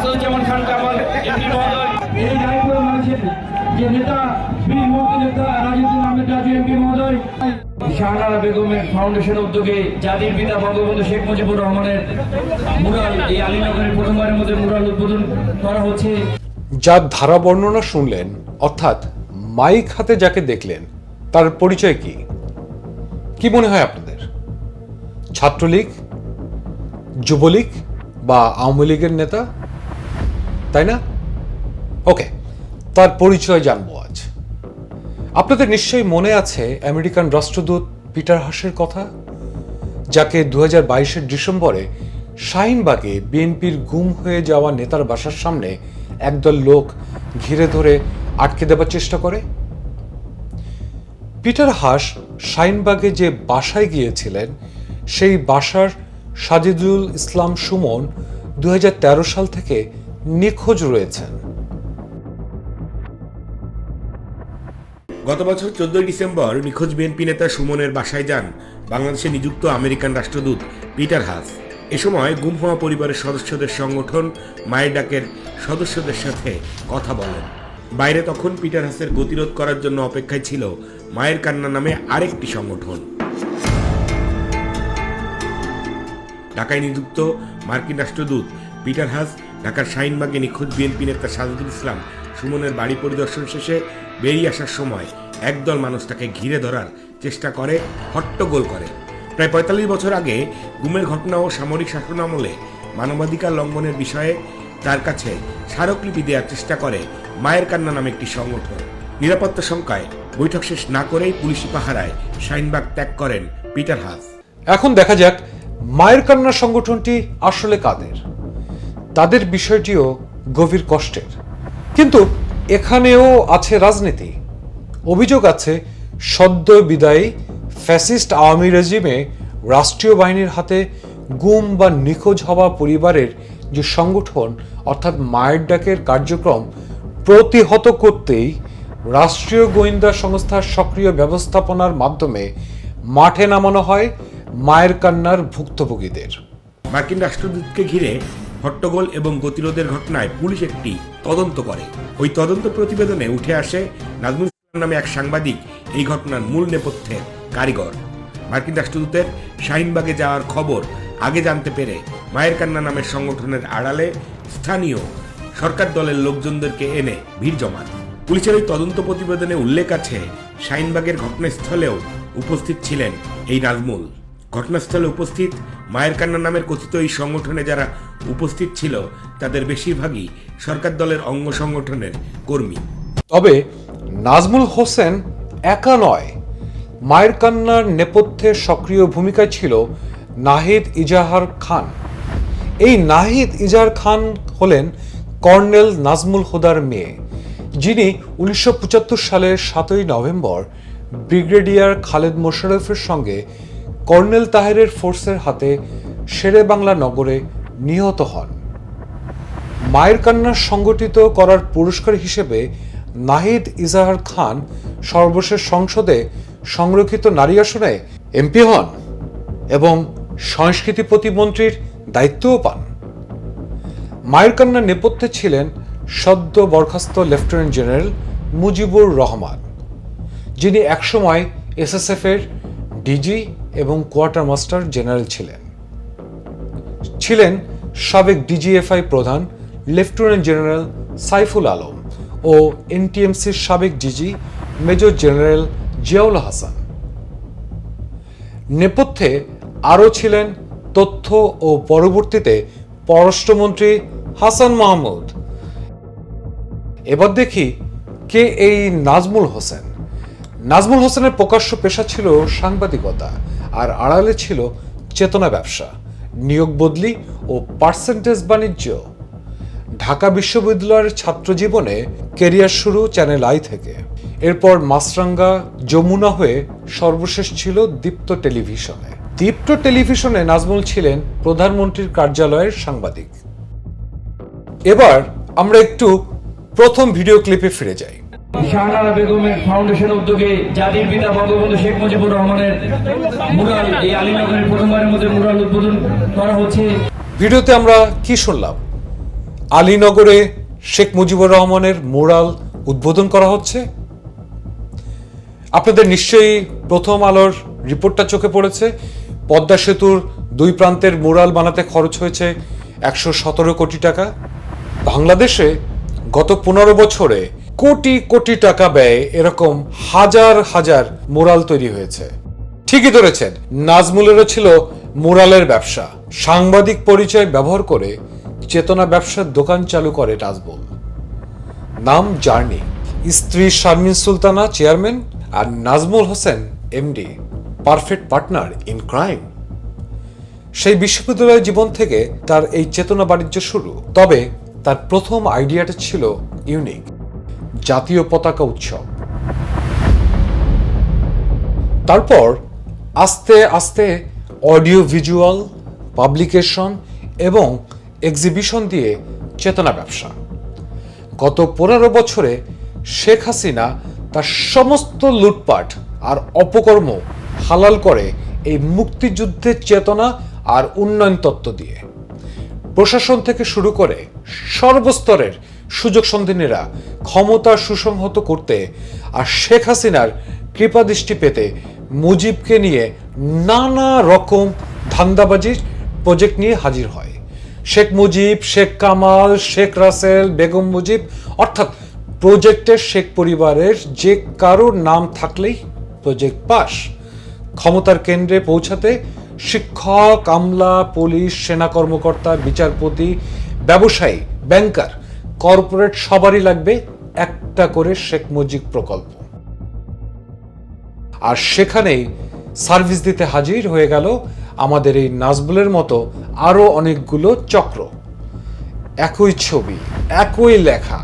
Asaduzzaman Khan Kamal MP মহোদয়। এই রায়পুর মানুষের যে নেতা বীর মুক্তি নেতা রাজুদ্দিন আহমেদ রাজু এমপি মহোদয়। শাহনারা বেগমের ফাউন্ডেশন উদ্যোগে জাতির পিতা বঙ্গবন্ধু শেখ মুজিবুর রহমানের মুরাল এই আলীনগরের প্রথমবারের মধ্যে মুরাল উদ্বোধন করা হচ্ছে। যার ধারা বর্ণনা শুনলেন অর্থাৎ মাইক হাতে যাকে দেখলেন তার পরিচয় কি? কি মনে হয় আপনাদের? ছাত্রলীগ যুবলীগ বা আওয়ামী লীগের নেতা? তাই না? ওকে তার পরিচয় জানব আজ। আপনাদের নিশ্চয়ই মনে আছে আমেরিকান রাষ্ট্রদূত পিটার হাসের কথা, যাকে দু হাজার ডিসেম্বরে শাহিনবাগে বিএনপির গুম হয়ে যাওয়া নেতার বাসার সামনে একদল লোক ঘিরে ধরে আটকে দেবার চেষ্টা করে? পিটার হাস শাহিনবাগে যে বাসায় গিয়েছিলেন, সেই বাসার সাজিদুল ইসলাম সুমন দুই হাজার তেরো সাল থেকে নিখোঁজ রয়েছেন। গত বছর চোদ্দই ডিসেম্বর নিখোঁজ বিএনপি নেতা সুমনের বাসায় যান বাংলাদেশে নিযুক্ত আমেরিকান রাষ্ট্রদূত পিটার হাস। এ সময় গুম হওয়া পরিবারের সদস্যদের সংগঠন মায়ের ডাকের সদস্যদের সাথে কথা বলেন। বাইরে তখন পিটার হাসের গতিরোধ করার জন্য অপেক্ষায় ছিল মায়ের কান্না নামে আরেকটি সংগঠন। ঢাকায় নিযুক্ত মার্কিন রাষ্ট্রদূত পিটার হাস ঢাকার শাহিনবাগে নিখোঁজ বিএনপি নেতা সাজুদুল ইসলাম সুমনের বাড়ি পরিদর্শন শেষে বেরিয়ে আসার সময় একদল মানুষ তাকে ঘিরে ধরার চেষ্টা করে, হট্টগোল করে। প্রায় পঁয়তাল্লিশ বছর আগে গুমের ঘটনা ও সামরিক শাসনামলে মানবাধিকার লঙ্ঘনের বিষয়ে তার কাছে স্মারকলিপি দেওয়ার চেষ্টা করে মায়ের কান্না নামে একটি সংগঠন। নিরাপত্তা সংখ্যায় বৈঠক শেষ না করেই পুলিশি পাহারায় শাহিনবাগ ত্যাগ করেন পিটার হাস এখন দেখা যাক মায়ের কান্না সংগঠনটি আসলে কাদের। তাদের বিষয়টিও গভীর কষ্টের। কিন্তু এখানেও আছে রাজনীতি। অভিযোগ আছে, সদ্য বিদায়ী ফ্যাসিস্ট আওয়ামী রেজিমে রাষ্ট্রীয় বাহিনীর হাতে গুম বা নিখোঁজ হওয়া পরিবারের যে সংগঠন, অর্থাৎ মায়ের ডাকের কার্যক্রম প্রতিহত করতেই রাষ্ট্রীয় গোয়েন্দা সংস্থার সক্রিয় ব্যবস্থাপনার মাধ্যমে মাঠে নামানো হয় মায়ের কান্নার ভুক্তভোগীদের। মার্কিন রাষ্ট্রদূতকে ঘিরে হট্টগোল এবং গতিরোধের ঘটনায় পুলিশ একটি তদন্ত করে। ওই তদন্ত প্রতিবেদনে উঠে আসে, নাজমুল নামে এক সাংবাদিক এই ঘটনার মূল নেপথ্যের কারিগর। মার্কিন রাষ্ট্রদূতের শাহিনবাগে যাওয়ার খবর আগে জানতে পেরে মায়ের কান্না নামের সংগঠনের আড়ালে স্থানীয় সরকার দলের লোকজনদেরকে এনে ভিড় জমান। পুলিশের ওই তদন্ত প্রতিবেদনে উল্লেখ আছে, শাহিনবাগের ঘটনাস্থলেও উপস্থিত ছিলেন এই নাজমুল। ঘটনাস্থলে উপস্থিত মায়ের কান্না নামের কথিত এই সংগঠনে যারা উপস্থিত ছিল, তাদের বেশিরভাগই সরকার দলের অঙ্গ সংগঠনের কর্মী। তবে নাজমুল হোসেন একা নয়, মায়ের কান্নার নেপথ্যে সক্রিয় ভূমিকায় ছিল নাহিদ ইজাহার খান। এই নাহিদ ইজাহার খান হলেন কর্নেল নাজমুল হুদার মেয়ে, যিনি উনিশশো পঁচাত্তর সালের সাতই নভেম্বর ব্রিগেডিয়ার খালেদ মোশারফের সঙ্গে কর্নেল তাহেরের ফোর্সের হাতে শেরে বাংলা নগরে নিহত হন। মায়ের কান্না সংগঠিত করার পুরস্কার হিসেবে নাহিদ ইজাহার খান সর্বশেষ সংসদে সংরক্ষিত নারী আসনে এমপি হন এবং সংস্কৃতি প্রতিমন্ত্রীর দায়িত্বও পান। মায়ের কান্নার নেপথ্যে ছিলেন সদ্য বরখাস্ত লেফটেন্যান্ট জেনারেল মুজিবুর রহমান, যিনি একসময় এসএসএফ এর ডিজি এবং কোয়ার্টার মাস্টার জেনারেল ছিলেন। ছিলেন সাবেক ডিজিএফআই প্রধান লেফটেন্যান্ট জেনারেল সাইফুল আলম ও এনটিএমসির সাবেক DG major general Ziaul Hasan. নেপথ্যে আরও ছিলেন তথ্য ও পরবর্তীতে পররাষ্ট্রমন্ত্রী হাসান মাহমুদ। এবার দেখি কে এই নাজমুল হোসেন। নাজমুল হোসেনের প্রকাশ্য পেশা ছিল সাংবাদিকতা। আর আড়ালে ছিল চেতনা ব্যবসা, নিয়োগ বদলি ও পার্সেন্টেজ বাণিজ্য। ঢাকা বিশ্ববিদ্যালয়ের ছাত্র জীবনে কেরিয়ার শুরু চ্যানেল আই থেকে। এরপর মাসরাঙ্গা যমুনা হয়ে সর্বশেষ ছিল দীপ্ত টেলিভিশনে। দীপ্ত টেলিভিশনে নাজমুল ছিলেন প্রধানমন্ত্রীর কার্যালয়ের সাংবাদিক। এবার আমরা একটু প্রথম ভিডিও ক্লিপে ফিরে যাই। শাহনারা বেগমের ফাউন্ডেশন উদ্যোগে জাতির পিতা বঙ্গবন্ধু শেখ মুজিবুর রহমানের মুরাল, এই আলীনগরের প্রথমবারের মধ্যে মুরাল উদ্বোধন করা হচ্ছে। ভিডিওতে আমরা কি শুনলাম? আলীনগরে শেখ মুজিবুর রহমানের মোরাল উদ্বোধন করা হচ্ছে? আপনাদের নিশ্চয়ই প্রথম আলোর রিপোর্টটা চোখে পড়েছে। পদ্মা সেতুর দুই প্রান্তের মোরাল বানাতে খরচ হয়েছে একশো সতেরো কোটি টাকা। বাংলাদেশে গত পনেরো বছরে কোটি কোটি টাকা ব্যয়ে এরকম হাজার হাজার মোরাল তৈরি হয়েছে। ঠিকই ধরেছেন, নাজমুলেরও ছিল মোরালের ব্যবসা। সাংবাদিক পরিচয় ব্যবহার করে চেতনা ব্যবসার দোকান চালু করে নাজমুল। নাম জার্নি। স্ত্রী Sharmin Sultana, chairman, R Najmul Hossain, MD. Perfect partner in crime. সেই বিশ্ববিদ্যালয় জীবন থেকে তার এই চেতনা বাণিজ্য শুরু। তবে তার প্রথম আইডিয়াটা ছিল ইউনিক। জাতীয় পতাকা উৎসব। তারপর আস্তে আস্তে অডিও ভিজুয়াল, পাবলিকেশন এবং এক্সিবিশন দিয়ে চেতনা ব্যবসা। গত পনেরো বছরে শেখ হাসিনা তার সমস্ত লুটপাট আর অপকর্ম হালাল করে এই মুক্তিযুদ্ধের চেতনা আর উন্নয়ন তত্ত্ব দিয়ে। প্রশাসন থেকে শুরু করে সর্বস্তরের সুযোগ সন্ধানীরা ক্ষমতা সুসংহত করতে আর শেখ হাসিনার কৃপাদৃষ্টি পেতে মুজিবকে নিয়ে নানা রকম ধান্দাবাজির প্রজেক্ট নিয়ে হাজির হয়। শেখ মুজিব, শেখ কামাল, শেখ রাসেল, বেগম মুজিব, অর্থাৎ প্রজেক্টের শেখ পরিবারের যে কারোর নাম থাকলেই প্রজেক্ট পাস। ক্ষমতার কেন্দ্রে পৌঁছাতে শিক্ষক, আমলা, পুলিশ, সেনা কর্মকর্তা, বিচারপতি, ব্যবসায়ী, ব্যাংকার কর্পোরেট সবারই লাগবে একটা করে শেখ মুজিব প্রকল্প। আর সেখানেই সার্ভিস দিতে হাজির হয়ে গেল আমাদের এই নাজবুলের মতো আরও অনেকগুলো চক্র। একই ছবি, একই লেখা,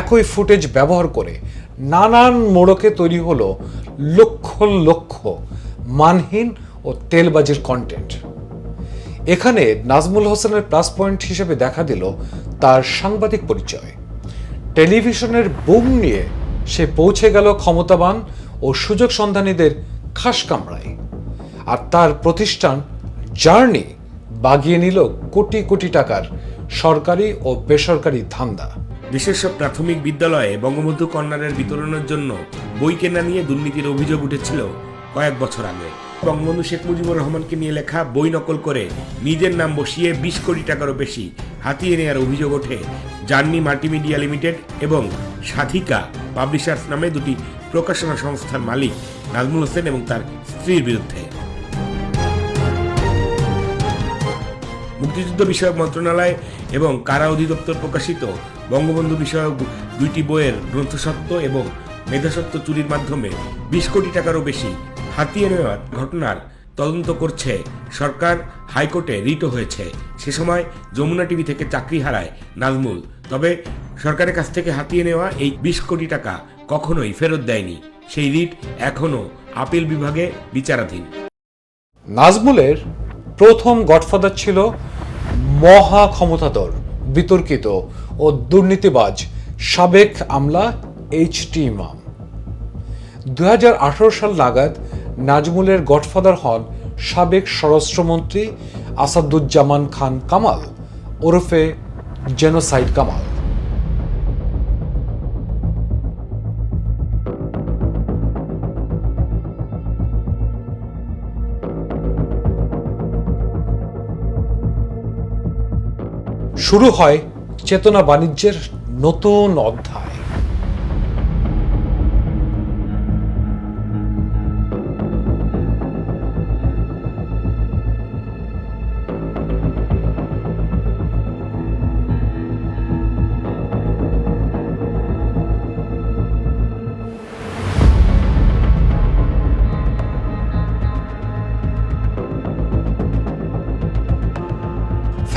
একই ফুটেজ ব্যবহার করে নানান মোড়কে তৈরি হলো লক্ষ লক্ষ মানহীন ও তেলবাজির কন্টেন্ট এখানে নাজমুল হোসেনের প্লাস পয়েন্ট হিসেবে দেখা দিল তার সাংবাদিক পরিচয়। টেলিভিশনের বুম নিয়ে সে পৌঁছে গেল ক্ষমতাবান ও সুযোগ সন্ধানীদের খাস কামরায়। আর তার প্রতিষ্ঠান জার্নি বাগিয়ে নিল কোটি কোটি টাকার সরকারি ও বেসরকারি ধান্দা। বিশেষ প্রাথমিক বিদ্যালয়ে বঙ্গবন্ধু কন্যারের বিতরণের জন্য বই কেনা নিয়ে দুর্নীতির অভিযোগ উঠেছিল কয়েক বছর আগে। বঙ্গবন্ধু শেখ মুজিবুর রহমানকে নিয়ে লেখা বই নকল করে নিজের নাম বসিয়ে বিশ কোটি টাকারও বেশি হাতিয়ে নেওয়ার অভিযোগ ওঠে। জার্নি মাল্টিমিডিয়া লিমিটেড এবং সাধিকা পাবলিশার্স নামে দুটি প্রকাশনা সংস্থার মালিক নাজমুল হোসেন এবং তার স্ত্রীর বিরুদ্ধে। মুক্তিযুদ্ধ বিষয়ক মন্ত্রণালয় এবং কারা অধিদপ্তর প্রকাশিত বঙ্গবন্ধু বিষয়ক দুইটি বইয়ের গ্রন্থসত্ত্ব এবং মেধাসত্ত্ব চুরির মাধ্যমে বিশ কোটি টাকারও বেশি হাতিয়ে নেওয়ার ঘটনার তদন্ত করছে। সরকার হাইকোর্টে রিটও হয়েছে। সে সময় যমুনা টিভি থেকে চাকরি হারায় নাজমুল। তবে সরকারের কাছ থেকে হাতিয়ে নেওয়া এই বিশ কোটি টাকা কখনোই ফেরত দেয়নি। সেই রিট এখনও আপিল বিভাগে বিচারাধীন। নাজমুলের প্রথম গডফাদার ছিল মহা ক্ষমতাধর, বিতর্কিত ও দুর্নীতিবাজ সাবেক আমলা এইচ টি ইমাম। দু হাজার আঠারো সাল নাগাদ নাজমুলের গডফাদার হন সাবেক স্বরাষ্ট্রমন্ত্রী আসাদুজ্জামান খান কামাল, ওরফে জেনোসাইড কামাল। শুরু হয় চেতনা বাণিজ্যের নতুন অধ্যায়।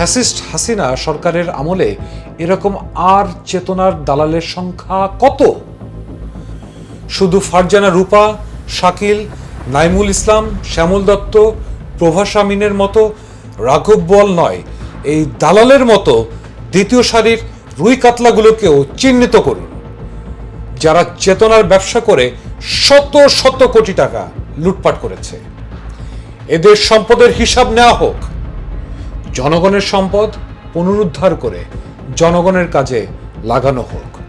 ফ্যাসিস্ট হাসিনা সরকারের আমলে এরকম আর চেতনার দালালের সংখ্যা কত? শুধু ফারজানা রূপা, শাকিল, নাইমুল ইসলাম, শ্যামল দত্ত, প্রভা শামিনের মতো রাঘব বল নয়, এই দালালের মতো দ্বিতীয় সারির রুই কাতলাগুলোকেও চিহ্নিত করুন। যারা চেতনার ব্যবসা করে শত শত কোটি টাকা লুটপাট করেছে। এদের সম্পদের হিসাব নেওয়া হোক জনগণের সম্পদ পুনরুদ্ধার করে জনগণের কাজে লাগানো হোক।